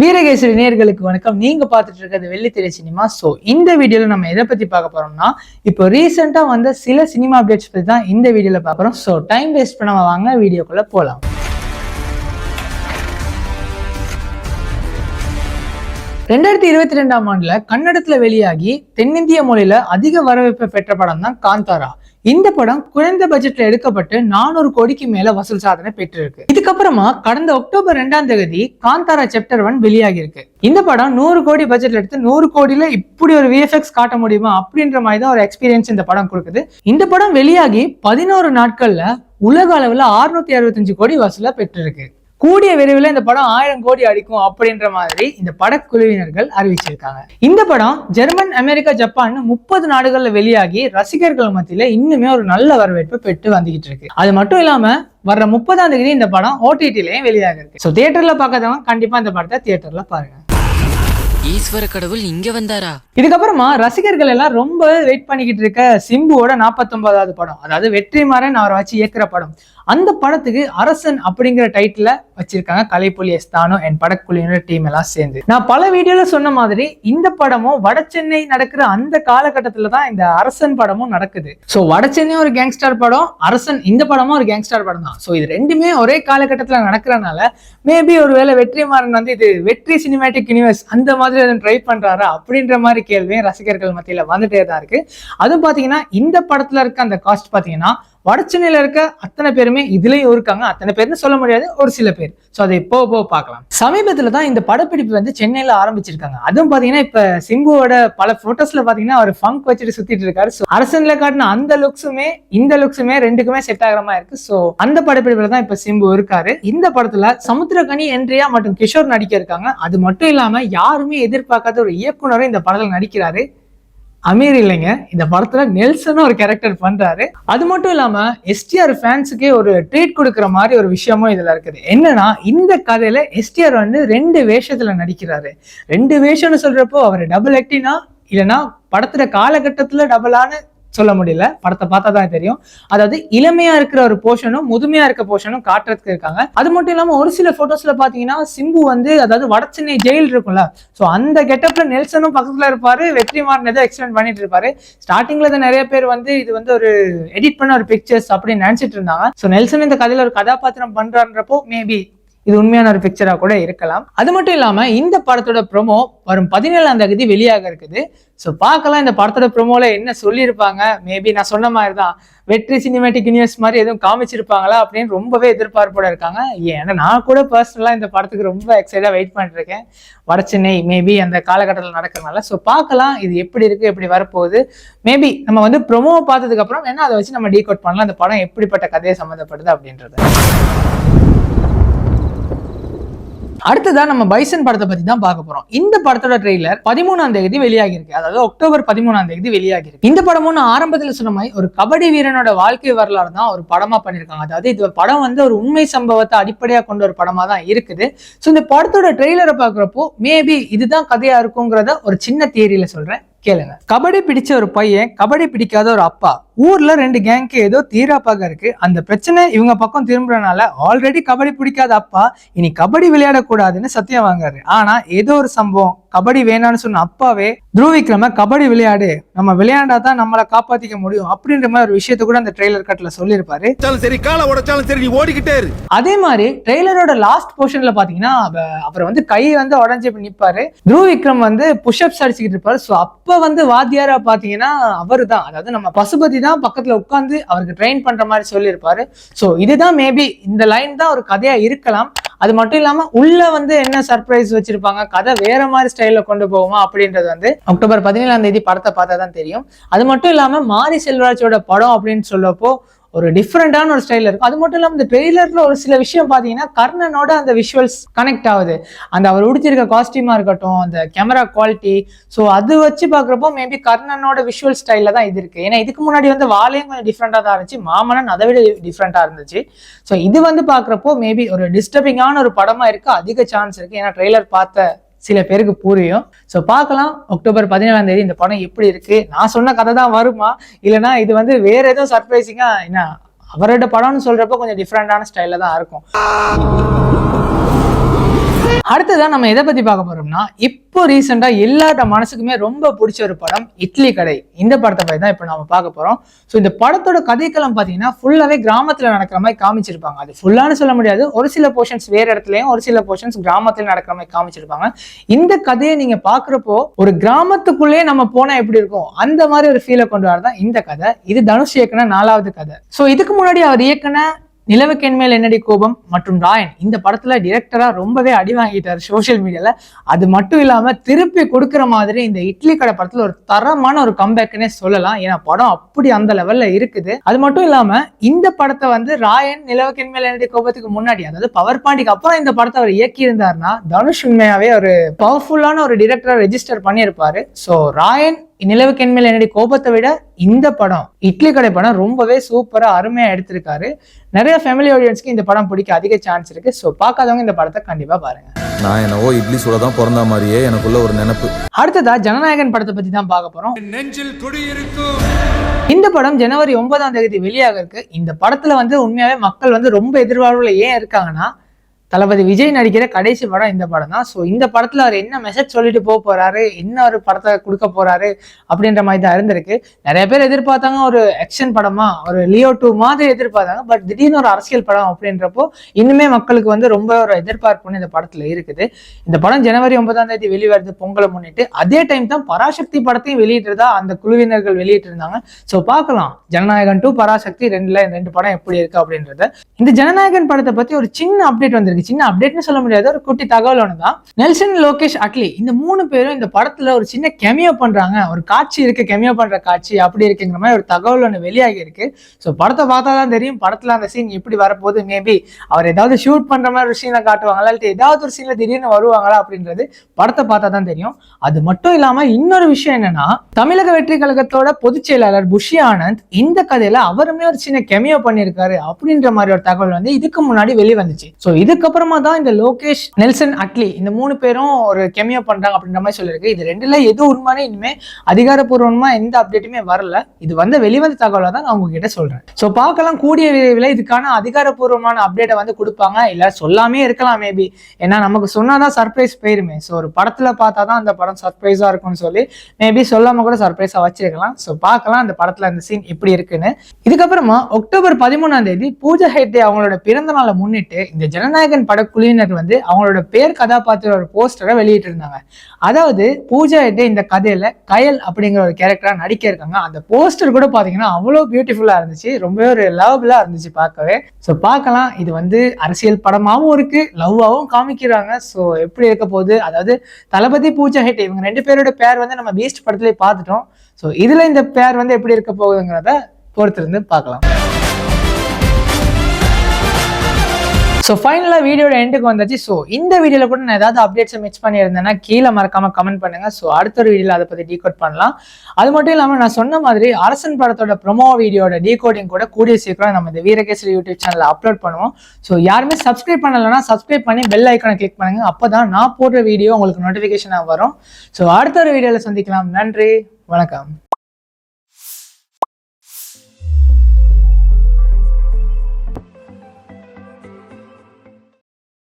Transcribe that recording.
வீரகேசரி நேர்களுக்கு வணக்கம். நீங்க பார்த்துட்டு இருக்கிறது வெள்ளித்திரை சினிமா. ஸோ இந்த வீடியோல நம்ம எதை பத்தி பார்க்க போறோம்னா இப்போ ரீசெண்டா வந்த சில சினிமா அப்டேட்ஸ் பத்தி தான் இந்த வீடியோல பார்க்குறோம் ஸோ டைம் வேஸ்ட் பண்ணாம வாங்க வீடியோக்குள்ள போலாம். ரெண்டாயிரத்தி இருபத்தி ரெண்டாம் ஆண்டுல கன்னடத்துல வெளியாகி தென்னிந்திய மொழியில அதிக வரவேற்பை பெற்ற படம் தான் காந்தாரா. இந்த படம் குறைந்த பட்ஜெட்ல எடுக்கப்பட்டு நானூறு கோடிக்கு மேல வசூல் சாதனை பெற்றிருக்கு. இதுக்கப்புறமா கடந்த அக்டோபர் ரெண்டாம் தேதி காந்தாரா சாப்டர் ஒன் வெளியாகி இருக்கு இந்த படம் நூறு கோடி பட்ஜெட்ல எடுத்து நூறு கோடியில இப்படி ஒரு விஎஃப்எக்ஸ் காட்ட முடியுமா அப்படின்ற மாதிரி தான் ஒரு எக்ஸ்பீரியன்ஸ் இந்த படம் கொடுக்குது. இந்த படம் வெளியாகி பதினோரு நாட்கள்ல உலக அளவுல 665 அறுபத்தஞ்சு கோடி வசூல பெற்றிருக்கு. கூடிய விரைவில் இந்த படம் ஆயிரம் கோடி அடிக்கும் அப்படின்ற மாதிரி இந்த படக்குழுவினர்கள் அறிவிச்சிருக்காங்க. இந்த படம் ஜெர்மன் அமெரிக்கா ஜப்பான் முப்பது நாடுகள்ல வெளியாகி ரசிகர்கள் மத்தியில இன்னுமே ஒரு நல்ல வரவேற்பு பெற்று வந்துகிட்டு இருக்கு. அது மட்டும் இல்லாம வர்ற முப்பதாம் தேதி இந்த படம் ஓடிடிலையும் வெளியாக இருக்கு. ஸோ தியேட்டர்ல பார்க்காதவங்க கண்டிப்பா இந்த படத்தை தியேட்டர்ல பாருங்க. ஈஸ்வர கடவுள் இங்க வந்தாரா? இதுக்கப்புறமா ரசிகர்கள் எல்லாம் ரொம்ப வெயிட் பண்ணிக்கிட்டு இருக்க சிம்புவோட 49வது படம். அதாவது வெற்றிமாறன் அவரை வச்சு இயக்குற படம். அந்த படத்துக்கு அரசன் அப்படிங்கிற டைட்டில் வச்சிருக்காங்க கலைப்புலி எஸ்தானோ என் படக்குழுவினர் டீம் எல்லாம் சேர்ந்து. நான் பல வீடியோல சொன்ன மாதிரி இந்த படமும் வட சென்னை நடக்கிற அந்த காலகட்டத்தில் தான் இந்த அரசன் படமும் நடக்குது. ஸோ வட ஒரு கேங்ஸ்டர் படம் அரசன் இந்த படமும் ஒரு கேங்ஸ்டர் படம் தான். ஸோ இது ரெண்டுமே ஒரே காலகட்டத்தில் நடக்கிறனால மேபி ஒருவேளை வெற்றிமாறன் வந்து இது வெற்றி சினிமேட்டிக் யூனிவர்ஸ் அந்த மாதிரி எதுவும் ட்ரை பண்றாரா அப்படின்ற மாதிரி கேள்வியும் ரசிகர்கள் மத்தியில் வந்துட்டே தான் இருக்கு. அதுவும் பார்த்தீங்கன்னா இந்த படத்தில் இருக்க அந்த காஸ்ட் வட சென்னையில் இருக்க அத்தனை பேருமே இதுலேயும் இருக்காங்க. அத்தனை பேர்னு சொல்ல முடியாது ஒரு சில பேர். ஸோ அதை போக போக பார்க்கலாம். சமீபத்தில் தான் இந்த படப்பிடிப்பு வந்து சென்னையில் ஆரம்பிச்சிருக்காங்க. அதுவும் பார்த்தீங்கன்னா இப்போ சிம்புவோட பல ஃபோட்டோஸில் பார்த்தீங்கன்னா அவர் ஃபங்க் வச்சுட்டு சுற்றிட்டு இருக்காரு. ஸோ அரசனில் காட்டின அந்த லுக்ஸுமே இந்த லுக்ஸுமே ரெண்டுக்குமே செட் ஆகிற மாதிரி இருக்கு. ஸோ அந்த படப்பிடிப்பில் தான் இப்போ சிம்பு இருக்காரு. இந்த படத்தில் சமுத்திரகனி என்றியா மற்றும் கிஷோர் நடிக்க இருக்காங்க. அது மட்டும் இல்லாமல் யாருமே எதிர்பார்க்காத ஒரு இயக்குனரும் இந்த படத்தில் நடிக்கிறாரு. அமீர் இல்லைங்க. இந்த படத்துல நெல்சன் ஒரு கேரக்டர் பண்றாரு. அது மட்டும் இல்லாம எஸ்டிஆர் ஃபேன்ஸுக்கே ஒரு ட்ரீட் கொடுக்குற மாதிரி ஒரு விஷயமும் இதுல இருக்குது. என்னன்னா இந்த கதையில எஸ்டிஆர் வந்து ரெண்டு வேஷத்துல நடிக்கிறாரு. ரெண்டு வேஷம்னு சொல்றப்போ அவர் டபுள் ஆக்டினா இல்லைன்னா படத்துல காலகட்டத்துல டபுளான சொல்ல முடியல. படத்தை பார்த்தா தான் தெரியும். அதாவது இளமையா இருக்கிற ஒரு போர்ஷனும் முதுமையா இருக்க போர்ஷனும் காட்டுறதுக்கு இருக்காங்க. அது மட்டும் இல்லாம ஒரு சில போட்டோஸ்ல பாத்தீங்கன்னா சிம்பு வந்து அதாவது வடச்சென்னை ஜெயில் இருக்கும்ல. சோ அந்த கெட்டப்ல நெல்சனும் பக்கத்துல இருப்பாரு. வெற்றிமாறன் ஏதோ எக்ஸ்பிளைன் பண்ணிட்டு இருப்பாரு. ஸ்டார்டிங்ல தான் நிறைய பேர் வந்து இது வந்து ஒரு எடிட் பண்ண ஒரு பிக்சர்ஸ் அப்படின்னு நினைச்சிட்டு இருந்தாங்க. சோ நெல்சன் இந்த கதையில ஒரு கதாபாத்திரம் பண்றான்றப்போ மேபி இது உண்மையான ஒரு பிக்சரா கூட இருக்கலாம். அது மட்டும் இல்லாம இந்த படத்தோட ப்ரோமோ வரும் பதினேழாம் தேதி வெளியாக இருக்குது. ஸோ பார்க்கலாம் இந்த படத்தோட ப்ரோமோல என்ன சொல்லியிருப்பாங்க? மேபி நான் சொன்ன மாதிரி தான் வெற்றி சினிமேட்டிக் யூனிவர்ஸ் மாதிரி எதுவும் காமிச்சிருப்பாங்களா அப்படின்னு ரொம்பவே எதிர்பார்ப்போட இருக்காங்க. ஏன்னா நான் கூட பர்சனலாக இந்த படத்துக்கு ரொம்ப எக்ஸைட்டாக வெயிட் பண்ணிருக்கேன் வட சென்னை மேபி அந்த காலகட்டத்தில் நடக்கிறதுனால. ஸோ பார்க்கலாம் இது எப்படி இருக்கு எப்படி வரப்போகுது. மேபி நம்ம வந்து ப்ரோமோ பார்த்ததுக்கப்புறம் வேணா அதை வச்சு நம்ம டீகோட் பண்ணலாம் அந்த படம் எப்படிப்பட்ட கதையை சம்மந்தப்படுது அப்படின்றது. அடுத்ததா நம்ம பைசன் படத்தை பத்தி தான் பார்க்க போறோம். இந்த படத்தோட ட்ரெய்லர் பதிமூணாம் தேதி வெளியாகி இருக்கு அதாவது அக்டோபர் பதிமூணாம் தேதி வெளியாகி இருக்கு இந்த படமும் நான் ஆரம்பத்துல சொன்ன மாதிரி ஒரு கபடி வீரனோட வாழ்க்கை வரலாறு தான் ஒரு படமா பண்ணிருக்காங்க அதாவது இது படம் வந்து ஒரு உண்மை சம்பவத்தை அடிப்படையா கொண்ட ஒரு படமா தான் இருக்குது. ஸோ இந்த படத்தோட ட்ரெய்லரை பார்க்குறப்போ மேபி இதுதான் கதையா இருக்குங்கிறத ஒரு சின்ன தியரியில சொல்றேன். கேளுங்க. கபடி பிடிச்ச ஒரு பையன் கபடி பிடிக்காத ஒரு அப்பா ஊர்ல ரெண்டு கேங்க்கு ஏதோ தீராப்பாக இருக்கு. அந்த பிரச்சனை இவங்க பக்கம் திரும்புறனால ஆல்ரெடி கபடி பிடிக்காத அப்பா இனி கபடி விளையாடக்கூடாதுன்னு சத்தியம் வாங்குறாரு. ஆனா ஏதோ ஒரு சம்பவம் கபடி வேணாம்னு சொன்ன அப்பாவே துருவிக்ரம கபடி விளையாடு. நம்ம விளையாண்டா தான் நம்மளை காப்பாத்திக்க முடியும். அப்படின்ற மாதிரி ஒரு விஷயத்த கூட அந்த ட்ரெய்லர் கட்ல சொல்லியிருப்பாரு. சரி காலை உடைச்சாலும் சரி நீ ஓடிக்கிட்டே இரு. அதே மாதிரி ட்ரெய்லரோட லாஸ்ட் போர்ஷன்ல பாத்தீங்கன்னா அவ- அவர் வந்து கை வந்து உடஞ்சி நிப்பாரு. துருவ விக்ரம் வந்து புஷ்அப்ஸ் அடிச்சுக்கிட்டு இருப்பாரு. ஸோ அப்ப வந்து வாத்தியாரா பாத்தீங்கன்னா அவரு தான் அதாவது நம்ம பசுபதி தான் பக்கத்துல உட்காந்து அவருக்கு ட்ரெயின் பண்ற மாதிரி சொல்லியிருப்பாரு. ஸோ இதுதான் மேபி இந்த லைன் தான் ஒரு கதையா இருக்கலாம். அது மட்டும் இல்லாம உள்ள வந்து என்ன சர்ப்ரைஸ் வச்சிருப்பாங்க கதை வேற மாதிரி ஸ்டைல கொண்டு போகுமா அப்படின்றது வந்து அக்டோபர் பதினேழாம் தேதி படத்தை பார்த்தா தான் தெரியும். அது மட்டும் இல்லாம மாரி செல்வராஜோட படம் அப்படின்னு சொல்லப்போ ஒரு டிஃப்ரெண்டான ஒரு ஸ்டைல் இருக்கும். அது மட்டும் இல்லாமல் இந்த ட்ரெய்லரில் ஒரு சில விஷயம் பார்த்தீங்கன்னா கர்ணனோட அந்த விஷுவல்ஸ் கனெக்ட் ஆகுது. அந்த அவர் உடுத்திருக்க காஸ்டியூமாக இருக்கட்டும் அந்த கேமரா குவாலிட்டி ஸோ அது வச்சு பார்க்குறப்போ மேபி கர்ணனோட விஷுவல் ஸ்டைலில் தான் இது இருக்குது ஏன்னா இதுக்கு முன்னாடி வந்து வாழையும் கொஞ்சம் டிஃப்ரெண்டாக தான் இருந்துச்சு. மாமனன் அதை விட டிஃப்ரெண்டாக இருந்துச்சு. ஸோ இது வந்து பார்க்குறப்போ மேபி ஒரு டிஸ்டர்பிங்கான ஒரு படமாக இருக்குது அதிக சான்ஸ் இருக்குது ஏன்னா ட்ரெய்லர் பார்த்த சில பேருக்கு புரியும். ஸோ பார்க்கலாம் அக்டோபர் பதினேழாம் தேதி இந்த படம் எப்படி இருக்கு? நான் சொன்ன கதை தான் வருமா? இல்லைன்னா இது வந்து வேற எதுவும் சர்ப்ரைசிங்கா என்ன அவரோட படம்னு சொல்றப்போ கொஞ்சம் டிஃப்ரெண்டான ஸ்டைல்ல தான் இருக்கும். அடுத்ததான் நம்ம எதை பத்தி பார்க்க போறோம்னா இப்போ ரீசெண்டா எல்லாத்த மனசுக்குமே ரொம்ப பிடிச்ச ஒரு படம் இட்லி கடை. இந்த படத்தை பத்தி தான் இப்போ நம்ம பார்க்க போறோம். ஸோ இந்த படத்தோட கதைக்களம் பாத்தீங்கன்னா ஃபுல்லாவே கிராமத்துல நடக்கிற மாதிரி காமிச்சிருப்பாங்க. அது ஃபுல்லான்னு சொல்ல முடியாது. ஒரு சில போர்ஷன்ஸ் வேற இடத்துலயும் ஒரு சில போர்ஷன்ஸ் கிராமத்துல நடக்கிற மாதிரி காமிச்சிருப்பாங்க. இந்த கதையை நீங்க பாக்குறப்போ ஒரு கிராமத்துக்குள்ளே நம்ம போனா எப்படி இருக்கும்? அந்த மாதிரி ஒரு ஃபீலை கொண்டு வரதான் இந்த கதை. இது தனுஷ் இயக்குன நாலாவது கதை. ஸோ இதுக்கு முன்னாடி அவர் இயக்குன நிலவுக்கென் மேல் என்னடி கோபம்? மற்றும் ராயன் இந்த படத்துல டிரெக்டரா ரொம்பவே அடி வாங்கிட்டாரு சோஷியல் மீடியால அது மட்டும் இல்லாம திருப்பி கொடுக்குற மாதிரி இந்த இட்லி கடை படத்துல ஒரு தரமான ஒரு கம்பேக்னே சொல்லலாம். ஏன்னா படம் அப்படி அந்த லெவல்ல இருக்குது. அது மட்டும் இல்லாம இந்த படத்தை வந்து ராயன் நிலவுக்கென் மேல் என்னடி கோபத்துக்கு முன்னாடி அதாவது பவர் பாண்டிக்கு அப்புறம் இந்த படத்தை அவர் இயக்கி இருந்தாருன்னா தனுஷ் உண்மையாவே ஒரு பவர்ஃபுல்லான ஒரு டிரெக்டரா ரெஜிஸ்டர் பண்ணியிருப்பாரு. ஸோ ராயன் நிலவுக்கென் மேல் என்னடி கோபத்தை விட இந்த படம் இட்லி கடை படம் ரொம்பவே சூப்பரா அருமையா எடுத்திருக்காரு. நிறைய ஃபேமிலி ஆடியன்ஸ்க்கு இந்த படம் பிடிக்க அதிக சான்ஸ் இருக்கு. ஸோ பார்க்காதவங்க இந்த படத்தை கண்டிப்பா பாருங்க. நான் என்னவோ இட்லி சுட தான் பிறந்த மாதிரியே எனக்குள்ள ஒரு நினைப்பு. அடுத்ததா ஜனநாயகன் படத்தை பத்தி தான் பார்க்க போறோம். நெஞ்சில் குடியிருக்கும் இந்த படம் ஜனவரி ஒன்பதாம் தேதி வெளியாக இருக்கு இந்த படத்துல வந்து உண்மையாவே மக்கள் வந்து ரொம்ப எதிர்பார்ப்புல ஏன் இருக்காங்கன்னா தளபதி விஜய் நடிக்கிற கடைசி படம் இந்த படம் தான் ஸோ இந்த படத்துல அவர் என்ன மெசேஜ் சொல்லிட்டு போக போறாரு என்ன ஒரு படத்தை கொடுக்க போறாரு அப்படின்ற மாதிரி தான் இருந்திருக்கு. நிறைய பேர் எதிர்பார்த்தாங்க ஒரு ஆக்ஷன் படமா ஒரு லியோ டூ மாதிரி எதிர்பார்த்தாங்க பட் திடீர்னு ஒரு அரசியல் படம் அப்படின்றப்போ இன்னுமே மக்களுக்கு வந்து ரொம்ப ஒரு எதிர்பார்ப்புன்னு இந்த படத்துல இருக்குது. இந்த படம் ஜனவரி ஒன்பதாம் தேதி வெளிவருது பொங்கலை முன்னிட்டு. அதே டைம் தான் பராசக்தி படத்தையும் வெளியிட்டிருந்தா அந்த குழுவினர்கள் வெளியிட்டு இருந்தாங்க ஸோ பார்க்கலாம். ஜனநாயகன் டூ பராசக்தி ரெண்டுல ரெண்டு படம் எப்படி இருக்கு அப்படின்றத. இந்த ஜனநாயகன் படத்தை பத்தி ஒரு சின்ன அப்டேட் வந்திருக்கு. சின்ன அப்டேட்னு சொல்ல முடியாது ஒரு குட்டி தகவல் ஒன்று தான் நெல்சன் லோகேஷ் அட்லி இந்த மூணு பேரும் இந்த படத்துல ஒரு சின்ன கெமியோ பண்றாங்க. ஒரு காட்சி இருக்கு கெமியோ பண்ற காட்சி அப்படி இருக்குங்கிற மாதிரி ஒரு தகவல் ஒன்று வெளியாகி இருக்கு. ஸோ படத்தை பார்த்தா தான் தெரியும் படத்துல அந்த சீன் எப்படி வரப்போகுது மேபி அவர் ஏதாவது ஷூட் பண்ற மாதிரி ஒரு சீனை காட்டுவாங்களா இல்லை ஏதாவது ஒரு சீன்ல திடீர்னு வருவாங்களா அப்படின்றது படத்தை பார்த்தா தான் தெரியும். அது மட்டும் இல்லாம இன்னொரு விஷயம் என்னன்னா தமிழக வெற்றி கழகத்தோட பொதுச் செயலாளர் புஷி ஆனந்த் இந்த கதையில அவருமே ஒரு சின்ன கெமியோ பண்ணியிருக்காரு அப்படின்ற மாதிரி ஒரு தகவல் வந்து இதுக்கு முன்னாடி வெளிவந்துச்சு. வந்துச்சு இதுக்கு அதுக்கப்புறமா தான் இந்த லோகேஷ் நெல்சன் அட்லி இந்த மூணு பேரும் ஒரு கெமியோ பண்றாங்க அப்படின்ற மாதிரி சொல்லியிருக்கு. இது ரெண்டுல எது உண்மையான இனிமே அதிகாரப்பூர்வமா எந்த அப்டேட்டுமே வரல. இது வந்து வெளிவந்த தகவலை தான் நான் உங்ககிட்ட சொல்றேன். ஸோ பார்க்கலாம். கூடிய விரைவில் இதுக்கான அதிகாரப்பூர்வமான அப்டேட்டை வந்து கொடுப்பாங்க. இல்ல சொல்லாமே இருக்கலாம் மேபி ஏன்னா நமக்கு சொன்னாதான் சர்ப்ரைஸ் போயிருமே. ஸோ ஒரு படத்துல பார்த்தா தான் அந்த படம் சர்ப்ரைஸா இருக்கும்னு சொல்லி மேபி சொல்லாம கூட சர்ப்ரைஸா வச்சிருக்கலாம். ஸோ பார்க்கலாம் அந்த படத்துல அந்த சீன் எப்படி இருக்குன்னு. இதுக்கப்புறமா அக்டோபர் பதிமூணாம் தேதி பூஜா ஹெட்டே அவங்களோட பிறந்த நாளை முன்னிட்டு இந்த ஜனநாயக ஜனநாயகன் படக்குழுவினர் வந்து அவங்களோட பேர் கதாபாத்திர ஒரு போஸ்டரை வெளியிட்டு இருந்தாங்க அதாவது பூஜா ஹெட்டே இந்த கதையில கயல் அப்படிங்கிற ஒரு கேரக்டரா நடிக்க இருக்காங்க. அந்த போஸ்டர் கூட பாத்தீங்கன்னா அவ்வளோ பியூட்டிஃபுல்லா இருந்துச்சு. ரொம்பவே ஒரு லவபிளா இருந்துச்சு பார்க்கவே. ஸோ பார்க்கலாம். இது வந்து அரசியல் படமாவும் இருக்கு. லவ்வாகவும் காமிக்கிறாங்க. ஸோ எப்படி இருக்க போகுது? அதாவது தளபதி பூஜா ஹெட் இவங்க ரெண்டு பேரோட பேர் வந்து நம்ம பீஸ்ட் படத்துலயே பார்த்துட்டோம். ஸோ இதுல இந்த பேர் வந்து எப்படி இருக்க போகுதுங்கிறத பொறுத்திருந்து பார்க்கலாம். ஸோ ஃபைனலாக வீடியோட எண்டுக்கு வந்தாச்சு. ஸோ இந்த வீடியோவில் கூட நான் ஏதாவது அப்டேட்ஸை மிஸ் பண்ணியிருந்தேன்னா கீழே மறக்காம கமெண்ட் பண்ணுங்கள் ஸோ அடுத்த ஒரு வீடியோவில் அதை பற்றி டீகோட் பண்ணலாம். அது மட்டும் இல்லாமல் நான் சொன்ன மாதிரி அரசன் படத்தோட ப்ரொமோ வீடியோட டீகோடிங் கூட கூடிய சீக்கிரம் நம்ம இந்த வீரகேசரி யூடியூப் சேனலில் அப்லோட் பண்ணுவோம். ஸோ யாருமே சப்ஸ்கிரைப் பண்ணலைன்னா சப்ஸ்கிரைப் பண்ணி பெல் ஐக்கனை கிளிக் பண்ணுங்கள் அப்போ தான் நான் போடுற வீடியோ உங்களுக்கு நோட்டிஃபிகேஷனாக வரும். ஸோ அடுத்த ஒரு வீடியோவில் சந்திக்கலாம். நன்றி. வணக்கம்.